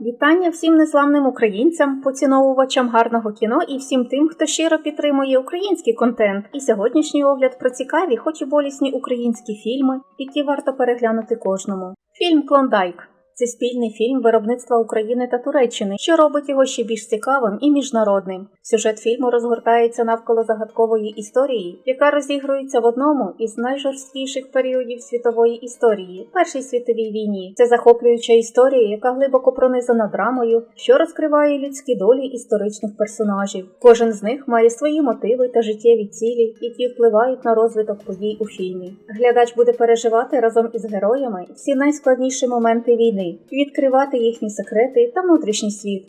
Вітання всім незламним українцям, поціновувачам гарного кіно і всім тим, хто щиро підтримує український контент. І сьогоднішній огляд про цікаві, хоч і болісні українські фільми, які варто переглянути кожному. Фільм Клондайк. Це спільний фільм виробництва України та Туреччини, що робить його ще більш цікавим і міжнародним. Сюжет фільму розгортається навколо загадкової історії, яка розігрується в одному із найжорсткіших періодів світової історії Першій світовій війні. Це захоплююча історія, яка глибоко пронизана драмою, що розкриває людські долі історичних персонажів. Кожен з них має свої мотиви та життєві цілі, які впливають на розвиток подій у фільмі. Глядач буде переживати разом із героями всі найскладніші моменти війни, відкривати їхні секрети та внутрішній світ.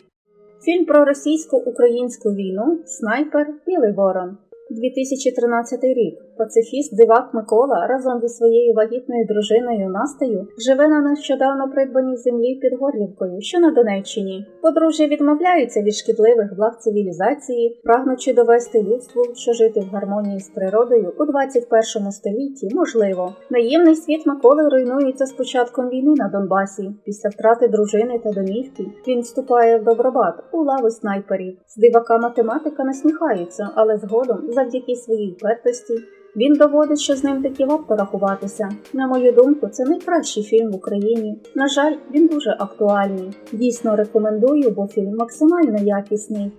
Фільм про російсько-українську війну Снайпер Білий Ворон. 2013 рік. Пацифіст дивак Микола разом зі своєю вагітною дружиною Настею живе на нещодавно придбаній землі під Горлівкою, що на Донеччині. Подружжя відмовляються від шкідливих благ цивілізації, прагнучи довести людству, що жити в гармонії з природою у 21 столітті можливо. Наємний світ Миколи руйнується з початком війни на Донбасі. Після втрати дружини та домівки він вступає в добробат у лави снайперів. З дивака математика насміхаються, але згодом, завдяки своїй впертості, він доводить, що з ним таки варто рахуватися. На мою думку, це найкращий фільм в Україні. На жаль, він дуже актуальний. Дійсно рекомендую, бо фільм максимально якісний.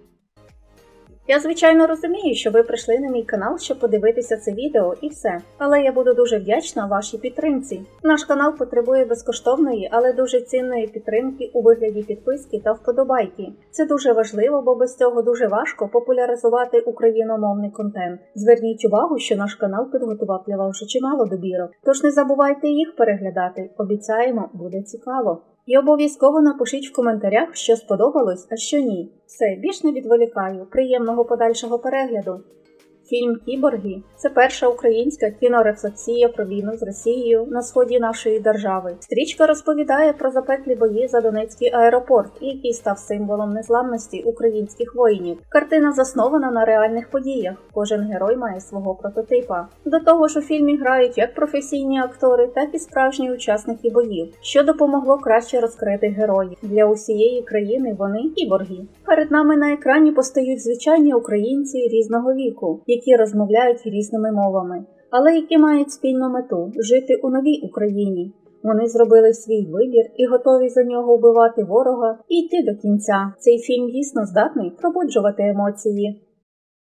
Я звичайно розумію, що ви прийшли на мій канал, щоб подивитися це відео і все. Але я буду дуже вдячна вашій підтримці. Наш канал потребує безкоштовної, але дуже цінної підтримки у вигляді підписки та вподобайки. Це дуже важливо, бо без цього дуже важко популяризувати україномовний контент. Зверніть увагу, що наш канал підготував для вас вже чимало добірок, тож не забувайте їх переглядати. Обіцяємо, буде цікаво. І обов'язково напишіть в коментарях, що сподобалось, а що ні. Все, більш не відволікаю. Приємного подальшого перегляду. Фільм Кіборги це перша українська кінорефлексія про війну з Росією на сході нашої держави. Стрічка розповідає про запеклі бої за Донецький аеропорт, який став символом незламності українських воїнів. Картина заснована на реальних подіях. Кожен герой має свого прототипа. До того ж, у фільмі грають як професійні актори, так і справжні учасники боїв, що допомогло краще розкрити героїв. Для усієї країни вони кіборги. Перед нами на екрані постають звичайні українці різного віку які розмовляють різними мовами, але які мають спільну мету жити у новій Україні. Вони зробили свій вибір і готові за нього вбивати ворога і йти до кінця. Цей фільм дійсно здатний пробуджувати емоції.